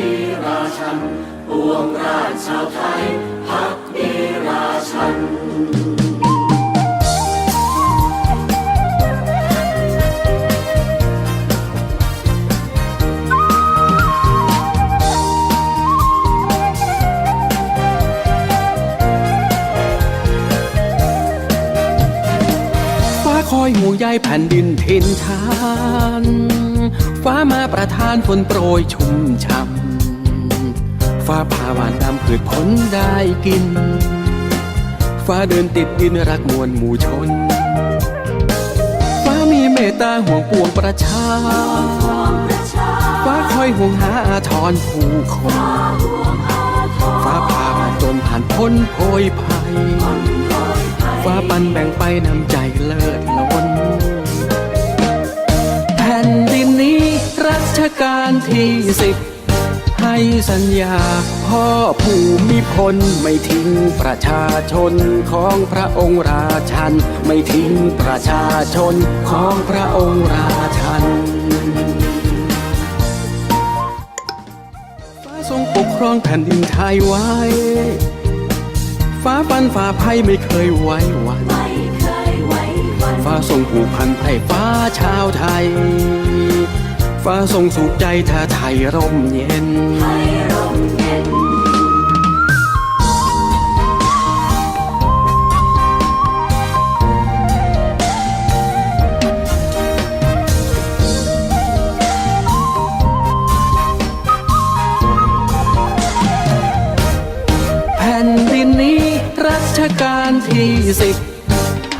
ดีราชันปวงราชชาวไทยพักดีราชันฟ้าคอยห่วงใยแผ่นดินถิ่นฐาน ฟ้ามาประทานฝนโปรยชุ่มช่ำ ฟ้าผ่าหวานดำผืดผลได้กิน ฟ้าเดินติดดินรักมวลหมู่ชน ฟ้ามีเมตตาห่วงปวงประชา ฟ้าคอยห่วงหาอาทรผู้คน ฟ้าผ่าผ่านจนผ่านพ้นโพยภัย ฟ้าปันแบ่งไปนำใจเลิศล้นแผ่นดินนี้รัชกาลที่สิบ สัญญา พ่อภูมิพลไม่ทิ้งประชาชนของพระองค์ราชัน ไม่ทิ้งประชาชนของพระองค์ราชันฟ้าทรงปกครองแผ่นดินไทยไว้ ฟ้าฟันฝ่าภัยไม่เคยไว้วันไม่เคยไว้วันฟ้าทรงผูกพันไพร่ฟ้าชาวไทย ฟ้าทรงสุขใจถ้าไทยร่มเย็น ให้ร่มเย็น แผ่นดินนี้รัชกาลที่สิบ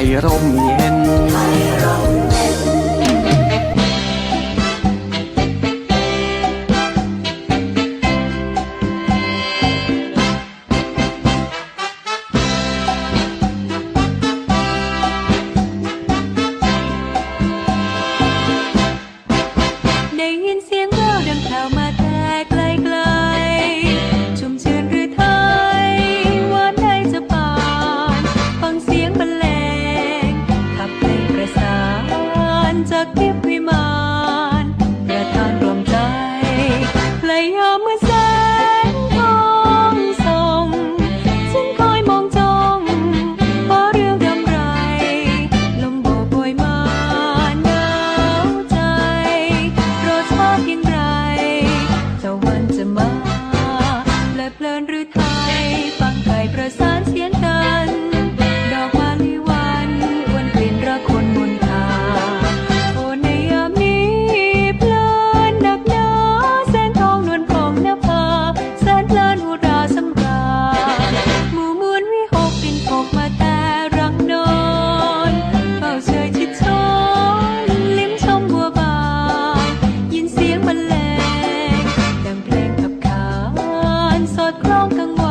ไทยร่มเย็นให้ร่มเย็น อครองกังวล